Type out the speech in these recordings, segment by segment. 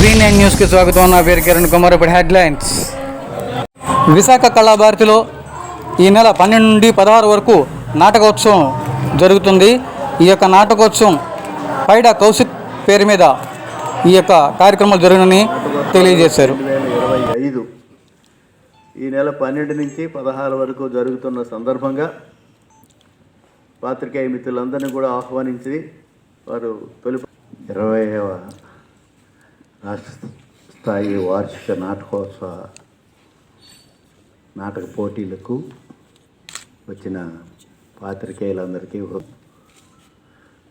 V nine న్యూస్కి స్వాగతం నా పేరు కిరణ్ కుమార్ ఇప్పుడు హెడ్లైన్స్ విశాఖ కళాభారతిలో ఈ నెల పన్నెండు నుండి పదహారు వరకు నాటకోత్సవం జరుగుతుంది. ఈ యొక్క నాటకోత్సవం పైడ కౌశిక్ పేరు మీద ఈ యొక్క కార్యక్రమాలు జరుగునని తెలియజేశారు. ఈ నెల పన్నెండు నుంచి పదహారు వరకు జరుగుతున్న సందర్భంగా పాత్రికేయ మిత్రులందరినీ కూడా ఆహ్వానించి వారు తొలి ఇరవైవ రాష్ట్ర స్థాయి వార్షిక నాటకోత్సవ నాటక పోటీలకు వచ్చిన పాత్రికేయులందరికీ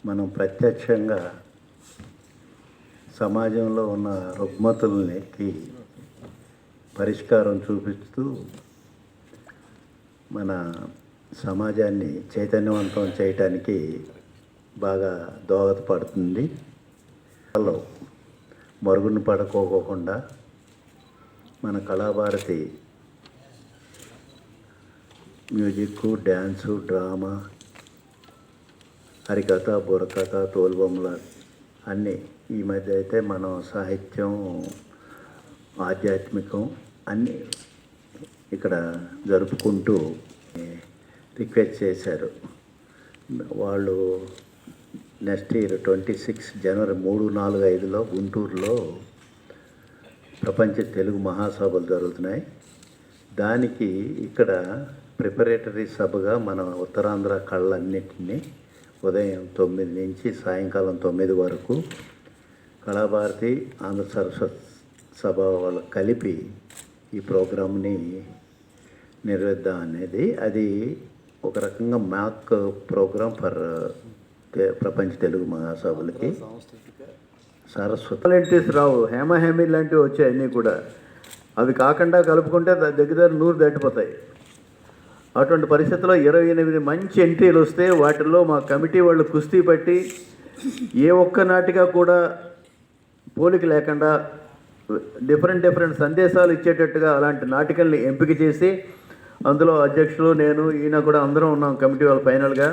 మనం ప్రత్యక్షంగా సమాజంలో ఉన్న రుగ్మతులకి పరిష్కారం చూపిస్తూ మన సమాజాన్ని చైతన్యవంతం చేయటానికి బాగా దోహదపడుతుంది. వాళ్ళు మరుగున పడుకోకుండా మన కళాభారతి మ్యూజిక్ డ్యాన్సు డ్రామా హరికథ బుర్రకథ తోలుబొమ్మల అన్నీ ఈ మధ్య అయితే మనం సాహిత్యం ఆధ్యాత్మికం అన్నీ ఇక్కడ జరుపుకుంటూ రిక్వెస్ట్ చేశారు. వాళ్ళు నెక్స్ట్ ఇయర్ ట్వంటీ సిక్స్ జనవరి మూడు నాలుగు ఐదులో గుంటూరులో ప్రపంచ తెలుగు మహాసభలు జరుగుతున్నాయి. దానికి ఇక్కడ ప్రిపరేటరీ సభగా మన ఉత్తరాంధ్ర కళ్ళన్నిటినీ ఉదయం తొమ్మిది నుంచి సాయంకాలం తొమ్మిది వరకు కళాభారతి ఆంధ్ర సరస్వతి సభ వాళ్ళు కలిపి ఈ ప్రోగ్రామ్ని నిర్వహిద్దాం అనేది అది ఒక రకంగా మ్యాక్ ప్రోగ్రామ్ ఫర్ ప్రపంచ తెలుగు మహాసభలకి. సరస్వతి. రావు హేమ హేమీ లాంటివి వచ్చాయి అన్నీ కూడా. అవి కాకుండా కలుపుకుంటే దగ్గర దగ్గర నూరు దాటిపోతాయి. అటువంటి పరిస్థితుల్లో ఇరవై ఎనిమిది మంచి ఎంట్రీలు వస్తే వాటిల్లో మా కమిటీ వాళ్ళు కుస్తీ పట్టి ఏ ఒక్క నాటిగా కూడా పోలిక లేకుండా డిఫరెంట్ డిఫరెంట్ సందేశాలు ఇచ్చేటట్టుగా అలాంటి నాటికల్ని ఎంపిక చేసి అందులో అధ్యక్షులు నేను ఈయన కూడా అందరం ఉన్నాం కమిటీ వాళ్ళ ఫైనల్గా.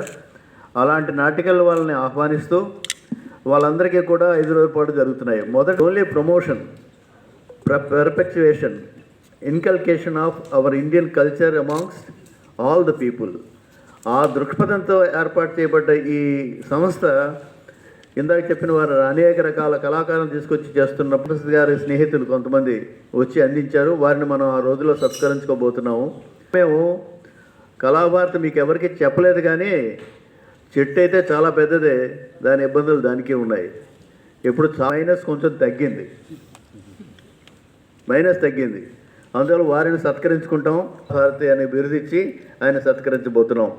అలాంటి నాటికల్ వాళ్ళని ఆహ్వానిస్తూ వాళ్ళందరికీ కూడా ఐదు రోజుల పాటు జరుగుతున్నాయి. మొదట only promotion perpetuation inculcation of our Indian culture amongst all the people ఆ దృక్పథంతో ఏర్పాటు చేయబడ్డ ఈ సంస్థ ఇందాక చెప్పిన వారు అనేక రకాల కళాకారులను తీసుకొచ్చి చేస్తున్న ప్రసాద్ గారి స్నేహితులు కొంతమంది వచ్చి అందించారు. వారిని మనం ఆ రోజులో సత్కరించుకోబోతున్నాము. మేము కళాభారతి మీకు ఎవరికి చెప్పలేదు కానీ చెట్టు అయితే చాలా పెద్దదే. దాని ఇబ్బందులు దానికే ఉన్నాయి. ఇప్పుడు మైనస్ కొంచెం తగ్గింది. మైనస్ తగ్గింది. అందువల్ల వారిని సత్కరించుకుంటాం. భారతి అనే బిరుదిచ్చి ఆయన సత్కరించబోతున్నాం.